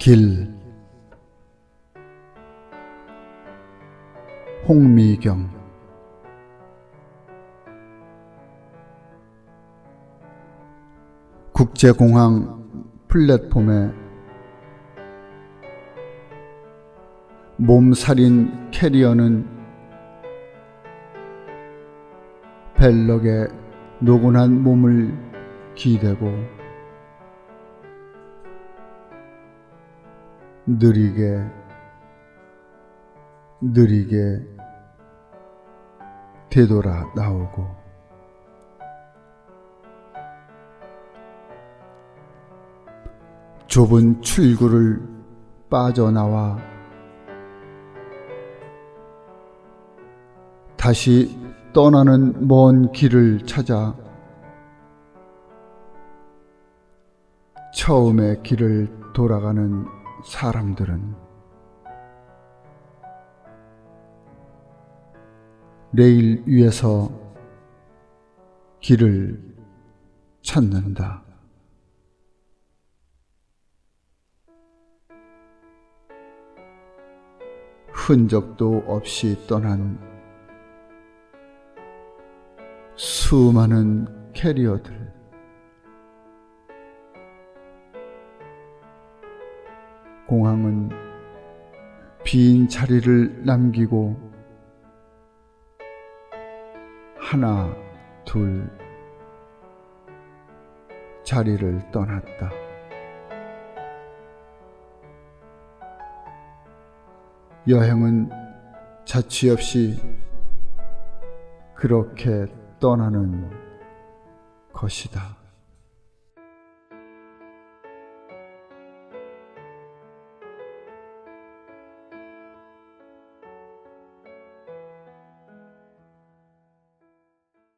길. 홍미경. 국제공항 플랫폼에 몸살인 캐리어는 벨럭에 노곤한 몸을 기대고 느리게 느리게 되돌아 나오고. 좁은 출구를 빠져나와 다시 떠나는 먼 길을 찾아 처음의 길을 돌아가는 사람들은 레일 위에서 길을 찾는다. 흔적도 없이 떠난 수많은 캐리어들. 공항은 빈 자리를 남기고 하나, 둘 자리를 떠났다. 여행은 자취 없이 그렇게 떠나는 것이다.